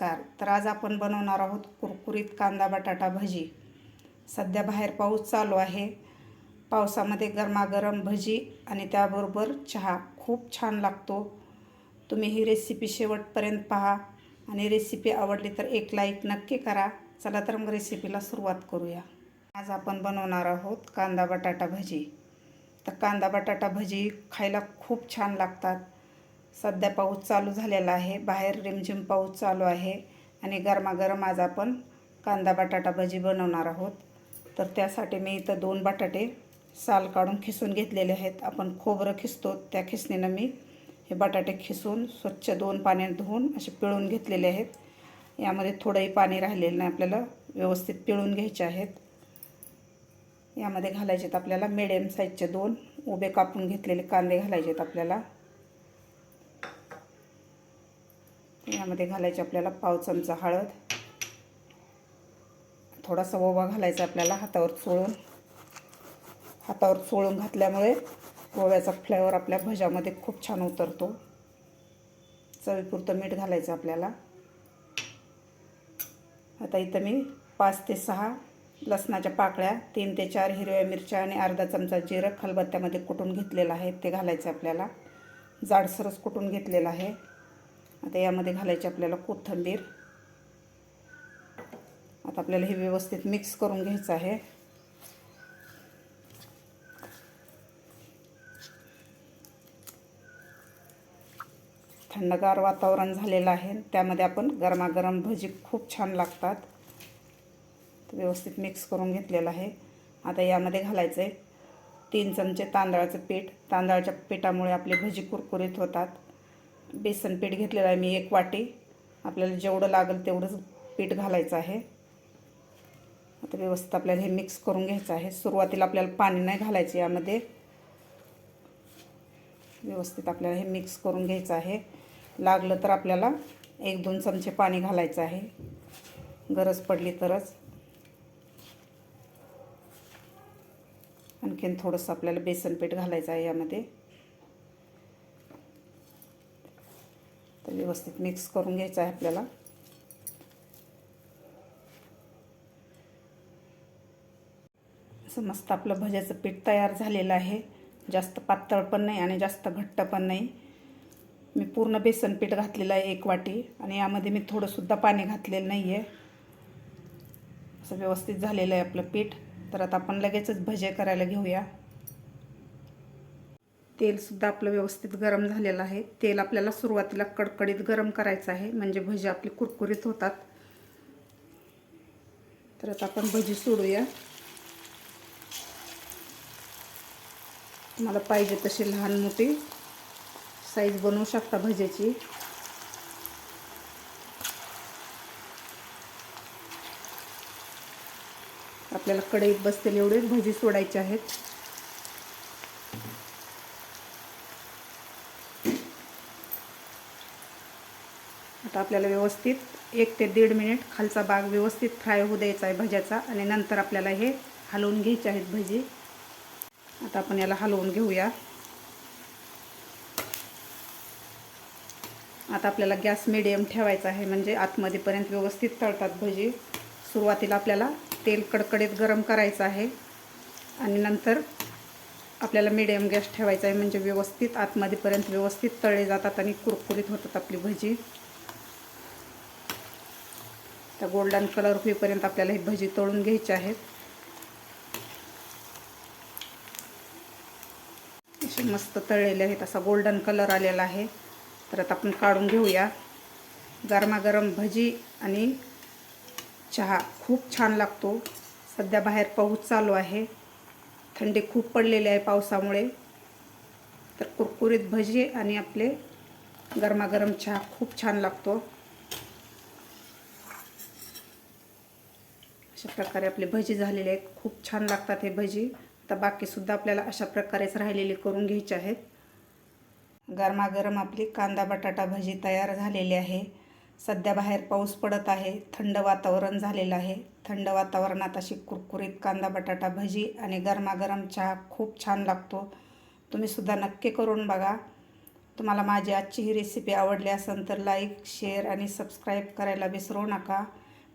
नमस्कार. तर आज आपण बनवणार आहोत कुरकुरीत कांदा बटाटा भजी. सध्या बाहेर पाऊस चालू आहे. पावसामध्ये गरमागरम भजी आणि त्याबरोबर चहा खूप छान लागतो. तुम्ही ही रेसिपी शेवटपर्यंत पहा आणि रेसिपी आवडली तर एक लाईक नक्की करा. चला तर मग रेसिपीला सुरुवात करूया. आज आपण बनवणार आहोत कांदा बटाटा भजी. तर कांदा बटाटा भजी खायला खूप छान लागतात. सध्या पाऊस चालू झालेला आहे. बाहेर रिमझिम पाऊस चालू आहे आणि गरमागरम आज आपण कांदा बटाटा भजी बनवणार आहोत. तर त्यासाठी मी इथं दोन बटाटे साल काढून खिसून घेतलेले आहेत. आपण खोबरं खिसतो त्या खिसणीनं मी हे बटाटे खिसून स्वच्छ दोन पाण्यात धुवून असे पिळून घेतलेले आहेत. यामध्ये थोडंही पाणी राहिलेलं नाही आपल्याला व्यवस्थित पिळून घ्यायचे आहेत. यामध्ये घालायचे आहेत आपल्याला मिडियम साईजचे दोन. उभे कापून घेतलेले कांदे घालायचे आहेत आपल्याला. यामध्ये घालायची आपल्याला पाव चमचा हळद. थोडासा ओवा घालायचा आपल्याला हातावर चोळून. हातावर चोळून घातल्यामुळे ओव्याचा फ्लेवर आपल्या भज्यामध्ये खूप छान उतरतो. चवीपुरतं मीठ घालायचं आपल्याला. आता इथं मी पाच ते सहा लसणाच्या पाकळ्या तीन ते चार हिरव्या मिरच्या आणि अर्धा चमचा जिरं खलबत्त्यामध्ये कुटून घेतलेलं आहे ते घालायचं आपल्याला. जाडसरच कुटून घेतलेलं आहे. आता यामध्ये घालायची आपल्याला कोथंबीर. आता आपल्याला हे व्यवस्थित मिक्स करून घ्यायचं आहे. थंडगार वातावरण झालेलं आहे. त्यामध्ये आपण गरमागरम भजी खूप छान लागतात. व्यवस्थित मिक्स करून घेतलेलं आहे. आता यामध्ये घालायचं आहे तीन चमचे तांदळाचं पीठ. तांदळाच्या पिठामुळे आपली भजी कुरकुरीत होतात. बेसन पीठ घेतलेलं आहे मी एक वाटी. आपल्याला जेवढं लागेल तेवढंच पीठ घालायचं आहे. आता व्यवस्थित आपल्याला हे मिक्स करून घ्यायचं आहे. सुरुवातीला आपल्याला पाणी नाही घालायचं यामध्ये. व्यवस्थित आपल्याला हे मिक्स करून घ्यायचं आहे. लागलं तर आपल्याला एक दोन चमचे पाणी घालायचं आहे. गरज पडली तरच. आणखीन थोडंसं आपल्याला बेसन पीठ घालायचं आहे यामध्ये. तर व्यवस्थित मिक्स करून घ्यायचं आहे आपल्याला. असं मस्त आपलं भज्याचं पीठ तयार झालेलं आहे. जास्त पातळ पण नाही आणि जास्त घट्ट पण नाही. मी पूर्ण बेसन पीठ घातलेलं आहे एक वाटी आणि यामध्ये मी थोडंसुद्धा पाणी घातलेलं नाही आहे असं व्यवस्थित झालेलं आहे आपलं पीठ. तर आता आपण लगेचच भजे करायला घेऊया. तेलसुद्धा आपलं व्यवस्थित गरम झालेलं आहे. तेल आपल्याला सुरुवातीला कडकडीत गरम करायचं आहे. म्हणजे भजी आपली कुरकुरीत होतात. तर आता आपण भजी सोडूया. तुम्हाला पाहिजे तशी लहान मोठी साईज बनवू शकता भज्याची. आपल्याला कढईत बसतील एवढेच भजी सोडायचे आहेत. आता आपल्याला व्यवस्थित एक ते दीड मिनिट खालचा भाग व्यवस्थित फ्राय होऊ द्यायचा आहे भज्याचा आणि नंतर आपल्याला हे हलवून घ्यायचे आहेत भजी. आता आपण याला हलवून घेऊया. आता आपल्याला गॅस मिडियम ठेवायचा आहे म्हणजे आतमध्येपर्यंत व्यवस्थित तळतात भजी. सुरुवातीला आपल्याला तेल कडकडीत गरम करायचं आहे आणि नंतर आपल्याला मिडियम गॅस ठेवायचा आहे म्हणजे व्यवस्थित आतमध्येपर्यंत व्यवस्थित तळले जातात आणि कुरकुरीत होतात आपली भजी. तर गोल्डन कलर होईपर्यंत आपल्याला ही भजी तळून घ्यायची आहेत असे मस्त तळलेले आहेत. असा गोल्डन कलर आलेला आहे. तर आता आपण काढून घेऊया. गरमागरम भजी आणि चहा खूप छान लागतो. सध्या बाहेर पाऊस चालू आहे. थंडी खूप पडलेली आहे पावसामुळे. तर कुरकुरीत भजी आणि आपले गरमागरम चहा खूप छान लागतो. अशा प्रकारे आपले भजी झालेले आहेत. खूप छान लागतात हे भजी. आता बाकीसुद्धा आपल्याला अशा प्रकारेच राहिलेले करून घ्यायचे आहेत. गरमागरम आपली कांदा बटाटा भजी तयार झालेली आहे. सध्या बाहेर पाऊस पडत आहे. थंड वातावरण झालेलं आहे. थंड वातावरणात अशी कुरकुरीत कांदा बटाटा भजी आणि गरमागरम चहा खूप छान लागतो. तुम्हीसुद्धा नक्की करून बघा. तुम्हाला माझी आजची ही रेसिपी आवडली असेल तर लाईक शेअर आणि सबस्क्राईब करायला विसरू नका.